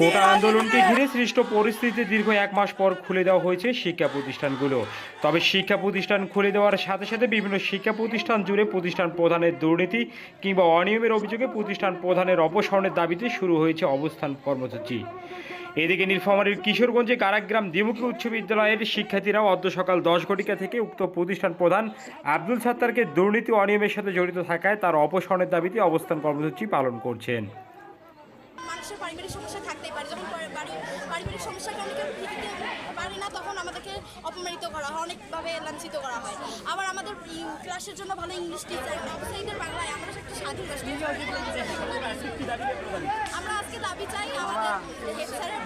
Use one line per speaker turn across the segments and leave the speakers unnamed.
কোটা আন্দোলনকে ঘিরে সৃষ্ট পরিস্থিতিতে দীর্ঘ এক মাস পর খুলে দেওয়া হয়েছে শিক্ষা প্রতিষ্ঠানগুলো। তবে শিক্ষা প্রতিষ্ঠান খুলে দেওয়ার সাথে সাথে বিভিন্ন শিক্ষা প্রতিষ্ঠান জুড়ে প্রতিষ্ঠান প্রধানের দুর্নীতি কিংবা অনিয়মের অভিযোগে প্রতিষ্ঠান প্রধানের অপসারণের দাবিতে শুরু হয়েছে অবস্থান কর্মসূচি। এদিকে নীলফামারীর কিশোরগঞ্জে কারাগ্রাম দ্বিমুখী উচ্চ বিদ্যালয়ের শিক্ষার্থীরাও অর্ধ সকাল দশ ঘটিকা থেকে উক্ত প্রতিষ্ঠান প্রধান আব্দুল সাত্তারকে দুর্নীতি অনিয়মের সাথে জড়িত থাকায় তার অপসারণের দাবিতে অবস্থান কর্মসূচি পালন করছেন।
মানুষের পারিবারিক সমস্যা থাকতেই পারে। যখন বাড়ি পারিবারিক সমস্যাকে অনেকে দিতে পারে না তখন আমাদেরকে অপমানিত করা হয় অনেকভাবে লাঞ্ছিত করা হয়। আবার আমাদের ক্লাসের জন্য ভালো ইংলিশ টিচার না সেইদের বাংলায় আমরা একটা স্বাধীন আমরা আজকে দাবি চাই আমাদের হেড স্যারের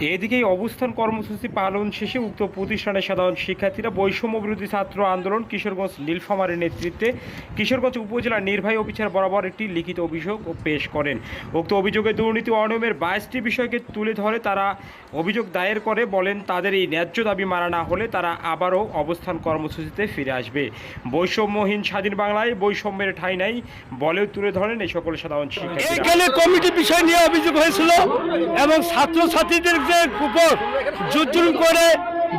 এদিকে এই অবস্থান কর্মসূচি পালন শেষে উক্ত প্রতিষ্ঠানের সাধারণ শিক্ষার্থীরা বৈষম্য বিরোধী ছাত্র আন্দোলন কিশোরগঞ্জ নীলফামারের নেতৃত্বে কিশোরগঞ্জ উপজেলার নির্বাহী অফিসার বরাবর একটি লিখিত অভিযোগ পেশ করেন। উক্ত অভিযোগে দুর্নীতি অনিয়মের বাইশটি বিষয়কে তুলে ধরে তারা অভিযোগ দায়ের করে, বলেন তাদের এই ন্যায্য দাবি মানা না হলে তারা আবারও অবস্থান কর্মসূচিতে ফিরে আসবে। বৈষম্যহীন স্বাধীন বাংলায় বৈষম্যের ঠাঁই নাই বলেও তুলে ধরেন এই সকল সাধারণ শিক্ষার্থীরা।
এখানে কমিটি বিষয় নিয়ে অভিযোগ হয়েছিল এবং ছাত্র ছাত্রীদের উপর জুজুর করে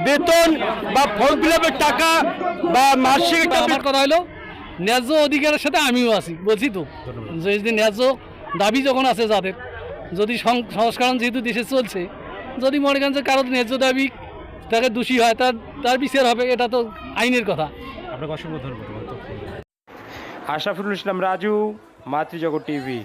বেতন বা ফর্ম ফিল টাকা বা মাসিক
আমার কথা হলো ন্যায্য অধিকারের সাথে আমিও আছি বলছি তো। যদি ন্যায্য দাবি যখন আছে যাদের যদি সংস্করণ যেহেতু দেশে চলছে যদি মনে করেন যে কারোর ন্যায্য দাবি তাকে দোষী হয় তার তার বিচার হবে এটা তো আইনের কথা।
আশরাফুল ইসলাম রাজু মাতৃজগৎ টিভি।